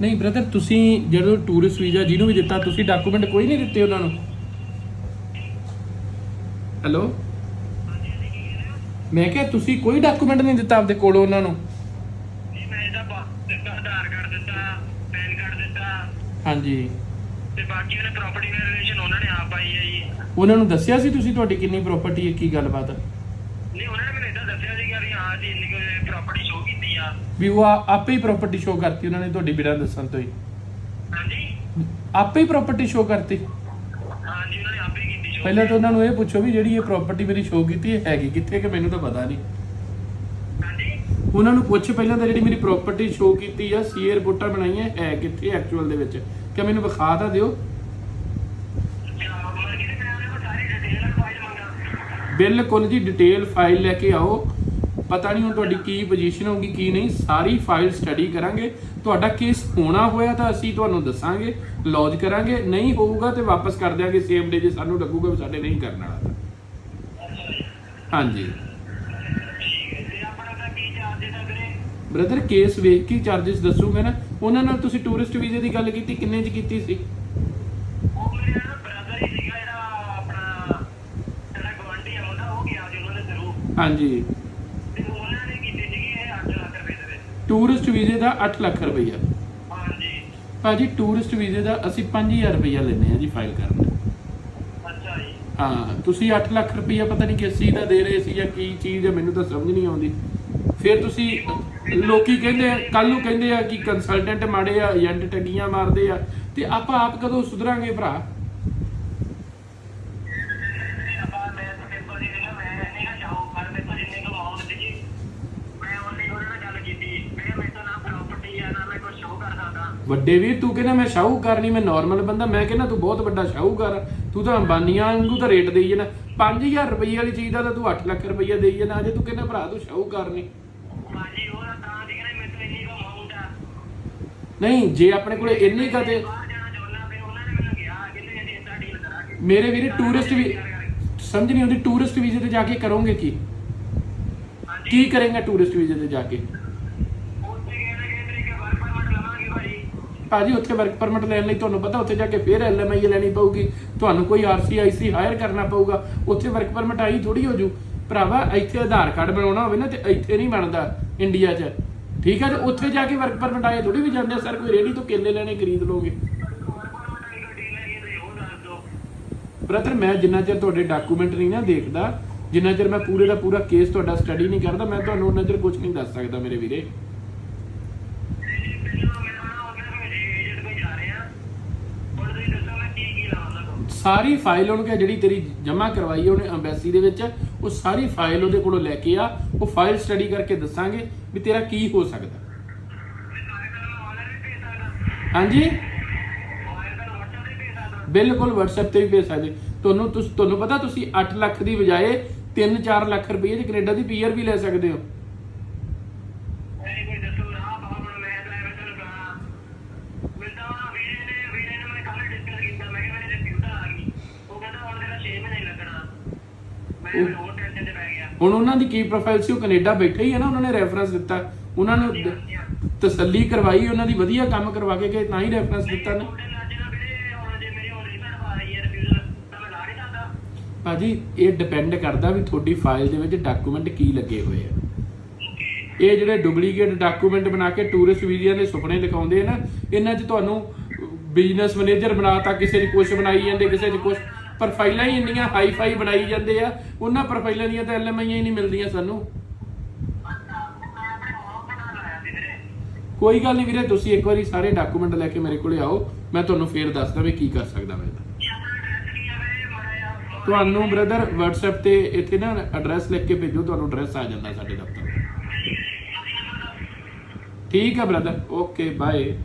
ਨਹੀਂ ਬ੍ਰਦਰ ਤੁਸੀਂ ਜਦੋਂ ਟੂਰਿਸਟ ਵੀਜ਼ਾ ਜਿਹਨੂੰ ਵੀ ਦਿੱਤਾ ਤੁਸੀਂ ਡਾਕੂਮੈਂਟ ਕੋਈ ਨਹੀਂ ਦਿੱਤੇ ਉਹਨਾਂ ਨੂੰ? ਹੈਲੋ ਮੈਂ ਕਿਹਾ ਤੁਸੀਂ ਕੋਈ ਡਾਕੂਮੈਂਟ ਨਹੀਂ ਦਿੱਤਾ ਆਪਦੇ ਕੋਲੋਂ ਉਹਨਾਂ ਨੂੰ? ਨਹੀਂ ਮੈਂ ਇਹਦਾ ਆਧਾਰ ਕਾਰਡ ਦਿੱਤਾ ਪੈਨ ਕਾਰਡ ਦਿੱਤਾ। ਹਾਂਜੀ। ਤੇ ਬਾਕੀ ਉਹਨੇ ਪ੍ਰਾਪਰਟੀ ਵੈਰੀਫਿਕੇਸ਼ਨ ਉਹਨਾਂ ਨੇ ਆਪ ਪਾਈ ਹੈ ਜੀ। ਉਹਨਾਂ ਨੂੰ ਦੱਸਿਆ ਸੀ ਤੁਸੀਂ ਤੁਹਾਡੀ ਕਿੰਨੀ ਪ੍ਰਾਪਰਟੀ ਹੈ ਕੀ ਗੱਲਬਾਤ ਹੈ? ਨਹੀਂ ਉਹਨਾਂ ਨੇ ਮੈਨੂੰ ਇਦਾਂ ਦੱਸਿਆ ਸੀਗਾ ਵੀ ਹਾਂ ਜੀ ਇੰਨੀ ਪ੍ਰਾਪਰਟੀ ਸ਼ੋ ਕੀਤੀ ਆ। ਵੀ ਉਹ ਆ- ਆਪੇ ਹੀ ਪ੍ਰਾਪਰਟੀ ਸ਼ੋਅ ਕਰਤੀ ਉਹਨਾਂ ਨੇ ਤੁਹਾਡੀ ਬਿਨਾਂ ਦੱਸਣ ਤੋਂ ਹੀ। ਹਾਂਜੀ? ਆਪੇ ਹੀ ਪ੍ਰਾਪਰਟੀ ਸ਼ੋਅ ਕਰਤੀ। ਹਾਂਜੀ ਉਹਨਾਂ ਨੇ ਆਪੇ ਕੀਤੀ ਸ਼ੋ ਪਹਿਲਾਂ ਤਾਂ ਉਹਨਾਂ ਨੂੰ ਇਹ ਪੁੱਛੋ ਵੀ ਜਿਹੜੀ ਇਹ ਪ੍ਰਾਪਰਟੀ ਮੇਰੀ ਸ਼ੋਅ ਕੀਤੀ ਇਹ ਹੈਗੀ ਕਿੱਥੇ ਕਿ ਮੈਨੂੰ ਤਾਂ ਪਤਾ ਨਹੀਂ। ਹਾਂਜੀ? ਉਹਨਾਂ ਨੂੰ ਪੁੱਛ ਪਹਿਲਾਂ ਤਾਂ ਜਿਹੜੀ ਮੇਰੀ ਪ੍ਰਾਪਰਟੀ ਸ਼ੋਅ ਕੀਤੀ ਆ ਸੀਏ ਰਿਪੋਰਟਾਂ ਬਣਾਈਆਂ ਹੈ ਕਿੱਥੇ ਐਕਚੁਅਲ ਦੇ ਵਿੱਚ? ਕਿ ਮੈਨੂੰ ਵਿਖਾ ਤਾਂ ਦਿਓ ਅੱਛਾ ਮਰ ਕਿਤੇ ਮੈਂ ਉਹਨੇ ਸਾਰੀ ਡਿਟੇਲ ਫਾਈਲ ਮੰਗਾ ਬਿਲਕੁਲ ਜੀ ਡਿਟੇਲ ਫਾਈਲ ਲੈ ਕੇ ਆਓ। ਪਤਾ ਨਹੀਂ ਹੁਣ ਤੁਹਾਡੀ ਕੀ ਪੋਜੀਸ਼ਨ ਹੋਊਗੀ, ਕੀ ਨਹੀਂ। ਸਾਰੀ ਫਾਈਲ ਸਟੱਡੀ ਕਰਾਂਗੇ। ਤੁਹਾਡਾ ਕੇਸ ਹੋਣਾ ਹੋਇਆ ਤਾਂ ਅਸੀਂ ਤੁਹਾਨੂੰ ਦੱਸਾਂਗੇ ਲੌਜ ਕਰਾਂਗੇ। ਨਹੀਂ ਹੋਊਗਾ ਤੇ ਵਾਪਸ ਕਰ ਦਿਆਂਗੇ ਸੇਮ ਡੇ ਜੇ ਸਾਨੂੰ ਲੱਗੂਗਾ ਵੀ ਸਾਡੇ ਨਹੀਂ ਕਰਨ ਵਾਲਾ ਹਾਂਜੀ। ਬ੍ਰਦਰ ਕੇਸ ਵੇਖ ਕੇ ਚਾਰजेस ਦੱਸੂਗਾ ਨਾ। ਉਹਨਾਂ ਨਾਲ ਤੁਸੀਂ ਟੂਰਿਸਟ ਵੀਜ਼ੇ ਦੀ ਗੱਲ ਕੀਤੀ, ਕਿੰਨੇ ਚ ਕੀਤੀ ਸੀ ਉਹ ਮੇਰੇ ਨਾ ਬ੍ਰਦਰ ਹੀ ਸੀਗਾ ਜਿਹੜਾ ਆਪਣਾ ਜਿਹੜਾ ਗਵਾਂਢੀ ਆ ਮੁੰਡਾ ਉਹ ਗਿਆ ਜੀ ਉਹਨਾਂ ਦੇ ਥਰੂ ਹਾਂਜੀ। ਤੇ ਉਹਨਾਂ ਨੇ ਕੀਤੀ ਸੀਗੀ ਇਹ 8 ਲੱਖ ਰੁਪਏ ਦੇ ਵਿੱਚ ਟੂਰਿਸਟ ਵੀਜ਼ੇ ਦਾ 8 ਲੱਖ ਰੁਪਈਆ। ਹਾਂਜੀ। ਭਾਜੀ ਟੂਰਿਸਟ ਵੀਜ਼ੇ ਦਾ ਅਸੀਂ 5000 ਰੁਪਈਆ ਲੈਨੇ ਆ ਜੀ ਫਾਈਲ ਕਰਨ ਦਾ। ਅੱਛਾ ਜੀ। ਹਾਂ ਤੁਸੀਂ 8 ਲੱਖ ਰੁਪਈਆ ਪਤਾ ਨਹੀਂ ਕਿਸ ਚੀਜ਼ ਦਾ ਦੇ ਰਹੇ ਸੀ ਜਾਂ ਕੀ ਚੀਜ਼ ਹੈ ਮੈਨੂੰ ਤਾਂ ਸਮਝ ਨਹੀਂ ਆਉਂਦੀ। ਫਿਰ ਤੁਸੀਂ ਲੋਕੀ ਕਹਿੰਦੇ ਆ ਕੱਲ ਨੂੰ ਕਹਿੰਦੇ ਆ ਕਿ ਕੰਸਲਟੈਂਟ ਮਾੜੇ ਆ ਏਜੰਟ ਠੱਗੀਆਂ ਮਾਰਦੇ ਆ ਤੇ ਆਪਾਂ ਆਪ ਕਦੋਂ ਸੁਧਰਾਂਗੇ ਭਰਾ? ਵੱਡੇ ਵੀਰ ਤੂੰ ਕਹਿੰਦਾ ਮੈਂ ਸ਼ਾਹੂਕਾਰ ਨਹੀਂ ਮੈਂ ਨਾਰਮਲ ਬੰਦਾ ਮੈਂ ਕਹਿੰਦਾ ਤੂੰ ਬਹੁਤ ਵੱਡਾ ਸ਼ਾਹੂਕਾਰ ਆ। ਤੂੰ ਤਾਂ ਅੰਬਾਨੀਆਂ ਵਾਂਗੂ ਤਾਂ ਰੇਟ ਦੇਈ ਜਾਣਾ 5000 ਰੁਪਈਏ ਵਾਲੀ ਚੀਜ਼ ਦਾ ਤਾਂ ਤੂੰ 8 ਲੱਖ ਰੁਪਈਆ ਦੇਈ ਜਾਣਾ ਅਜੇ ਤੂੰ ਕਹਿੰਦਾ ਭਰਾ ਤੂੰ ਸ਼ਾਹੂਕਾਰ ਨਹੀਂ। ਤਾਂ ਤਾਂ ਤੋਂ ਨਹੀਂ ਜੇ ਆਪਣੇ ਕੋਲੇ ਇੰਨੀ ਕਿ ਕਰਾਂਗੇ ਮੇਰੇ ਵੀਰੇ ਟੂਰਿਸਟ ਵੀ ਸਮਝ ਨਹੀਂ ਆਉਂਦੀ ਟੂਰਿਸਟ ਵੀਜ਼ੇ ਤੇ ਜਾ ਕੇ ਕਰੋਗੇ ਕੀ? ਕੀ ਕਰੇਗਾ ਟੂਰਿਸਟ ਵੀਜ਼ੇ ਤੇ ਜਾ ਕੇ ਉੱਥੇ ਕਹਿੰਦੇ ਕਿ ਤਰੀਕੇ ਵਰਕ ਪਰਮਿਟ ਲਵਾਂਗੇ ਭਾਜੀ, ਉੱਥੇ ਵਰਕ ਪਰਮਿਟ ਲੈਣ ਲਈ ਤੁਹਾਨੂੰ ਪਤਾ, ਉੱਥੇ ਜਾ ਕੇ ਫਿਰ ਐਲਐਮਆਈ ਲੈਣੀ ਪਊਗੀ। ਤੁਹਾਨੂੰ ਕੋਈ ਆਰਸੀਆਈਸੀ ਹਾਇਰ ਕਰਨਾ ਪਊਗਾ। ਉੱਥੇ ਵਰਕ ਪਰਮਿਟ ਆਈ ਥੋੜੀ ਹੋ ਜੂ। ਭਰਾਵਾ, ਇੱਥੇ ਆਧਾਰ ਕਾਰਡ ਬਣਾਉਣਾ ਹੋਵੇ ਨਾ ਤੇ ਇੱਥੇ ਨਹੀਂ ਬਣਦਾ ਇੰਡੀਆ 'ਚ। ਠੀਕ ਹੈ, ਤੇ ਉੱਥੇ ਜਾ ਕੇ ਵਰਕ ਪਰਮਿਟ ਆਏ ਥੋੜੀ ਵੀ ਜਾਂਦੇ ਸਰ, ਕੋਈ ਰੇੜੀ ਤੋਂ ਕੇਲੇ ਲੈਣੇ, ਖਰੀਦ ਲੋਗੇ ਬ੍ਰਦਰ ਮੈਂ ਜਿੰਨਾ ਚਿਰ ਤੁਹਾਡੇ ਡਾਕੂਮੈਂਟ ਨਹੀਂ ਨਾ ਦੇਖਦਾ, ਜਿੰਨਾ ਚਿਰ ਮੈਂ ਪੂਰੇ ਦਾ ਪੂਰਾ ਕੇਸ ਤੁਹਾਡਾ ਸਟੱਡੀ ਨਹੀਂ ਕਰਦਾ, ਮੈਂ ਤੁਹਾਨੂੰ ਉਹਨਾਂ ਚਿਰ ਕੁਝ ਨਹੀਂ ਦੱਸ ਸਕਦਾ ਮੇਰੇ ਵੀਰੇ ਪਹਿਲਾਂ ਮੈਂ ਨਾ ਉਹਨਾਂ ਨੂੰ ਏਜੰਟ ਕੋਲ ਜਾ ਰਹੇ ਆ ਹੁਣ ਤੁਸੀਂ ਦੱਸੋ ਮੈਂ ਕੀ ਕੀ ਲਾਵਾਂ ਉਹਨਾਂ ਕੋਲ ਸਾਰੀ ਫਾਈਲ ਉਹਨੂੰ ਕਿਹਾ ਜਿਹੜੀ ਤੇਰੀ ਜਮ੍ਹਾਂ ਕਰਵਾਈ ਹੈ ਉਹਨੇ ਐਮਬੈਸੀ ਦੇ ਵਿੱਚ, ਉਹ ਸਾਰੀ ਫਾਈਲ ਉਹਦੇ ਕੋਲੋਂ ਲੈ ਕੇ ਆ। ਉਹ ਫਾਈਲ ਸਟੱਡੀ ਕਰਕੇ ਦੱਸਾਂਗੇ ਵੀ ਤੇਰਾ ਕੀ ਹੋ ਸਕਦਾ। ਹਾਂਜੀ? ਬਿਲਕੁਲ WhatsApp ਤੇ ਵੀ ਭੇਜ ਸਕਦੇ। ਤੁਹਾਨੂੰ ਤੁਹਾਨੂੰ ਪਤਾ ਤੁਸੀਂ 8 ਲੱਖ ਦੀ ਬਜਾਏ 3-4 ਲੱਖ ਰੁਪਏ ਦੀ ਕੈਨੇਡਾ ਦੀ ਪੀਆਰ ਵੀ ਲੈ ਸਕਦੇ ਹੋ ਐਨੀ ਕੋਈ ਦੱਸੋ ਨਾ ਬਾਬਾ ਮੈਂ ਤਾਂ ਐਵੇਂ ਤੁਹਾਨੂੰ ਕਹਾਂ ਮਿਲਦਾ ਵਾ ਵੀਰੇ ਨੇ ਵੀਰੇ ਨੇ ਮੈਂ ਕੱਲ ਡਿਸਕਸ ਕੀਤਾ ਮੈਂ ਕਿਹਾ ਮੇਰੇ ਰਿਪਿਊਟਰ ਆ ਗਈ ਉਹ ਕਹਿੰਦਾ ਹੁਣ ਤੇਰਾ 6 ਮਹੀਨੇ ਲੱਗਣਾ ਮੈਂ ਫਿਰ ਹੋਰ ਟੈਨਸ਼ਨ ਤੇ ਪੈ ਗਿਆ ਹੁਣ ਉਹਨਾਂ ਦੀ ਕੀ ਪ੍ਰੋਫਾਈਲ ਸੀ? ਉਹ ਕੈਨੇਡਾ ਬੈਠੇ ਹੀ ਹੈ ਨਾ, ਉਹਨਾਂ ਨੇ ਰੈਫਰੈਂਸ ਦਿੱਤਾ। ਉਹਨਾਂ ਨੂੰ ਤਸੱਲੀ ਕਰਵਾਈ, ਉਹਨਾਂ ਦੀ ਵਧੀਆ ਕੰਮ ਕਰਵਾ ਕੇ ਗਏ, ਤਾਂ ਹੀ ਰੈਫਰੈਂਸ ਦਿੱਤਾ ਨਾ। ਭਾਜੀ, ਇਹ ਡਿਪੈਂਡ ਕਰਦਾ ਵੀ ਤੁਹਾਡੀ ਫਾਈਲ ਦੇ ਵਿੱਚ ਡਾਕੂਮੈਂਟ ਕੀ ਲੱਗੇ ਹੋਏ ਆ। ਇਹ ਜਿਹੜੇ ਡੁਪਲੀਕੇਟ ਡਾਕੂਮੈਂਟ ਬਣਾ ਕੇ ਟੂਰਿਸਟ ਵੀਜ਼ਿਆਂ ਦੇ ਸੁਪਨੇ ਦਿਖਾਉਂਦੇ ਆ ਨਾ, ਇਹਨਾਂ 'ਚ ਤੁਹਾਨੂੰ ਬਿਜ਼ਨਸ ਮੈਨੇਜਰ ਬਣਾਤਾ ਕਿਸੇ ਦੀ ਕੁਛ ਬਣਾਈ ਜਾਂਦੇ, ਕਿਸੇ 'ਚ ਕੁਛ ਪ੍ਰੋਫਾਈਲਾਂ ਹੀ ਇੰਨੀਆਂ ਹਾਈ ਫਾਈ ਬਣਾਈ ਜਾਂਦੇ ਆ, ਉਹਨਾਂ ਪ੍ਰੋਫਾਈਲਾਂ ਦੀਆਂ ਤਾਂ ਐਲਐਮਆਈਆਂ ਹੀ ਨਹੀਂ ਮਿਲਦੀਆਂ ਸਾਨੂੰ। ਕੋਈ ਗੱਲ ਨਹੀਂ ਵੀਰੇ, ਤੁਸੀਂ ਇੱਕ ਵਾਰੀ ਸਾਰੇ ਡਾਕੂਮੈਂਟ ਲੈ ਕੇ ਮੇਰੇ ਕੋਲੇ ਆਓ, ਮੈਂ ਤੁਹਾਨੂੰ ਫੇਰ ਦੱਸਦਾ ਵੀ ਕੀ ਕਰ ਸਕਦਾ ਮੈਂ ਤੁਹਾਨੂੰ ਬ੍ਰਦਰ WhatsApp ਤੇ ਇੱਥੇ ਨਾ ਐਡਰੈਸ ਲਿਖ ਕੇ ਭੇਜੋ, ਤੁਹਾਨੂੰ ਐਡਰੈਸ ਆ ਜਾਂਦਾ ਸਾਡੇ ਦਫ਼ਤਰ ਠੀਕ ਹੈ ਬ੍ਰਦਰ ਓਕੇ ਬਾਏ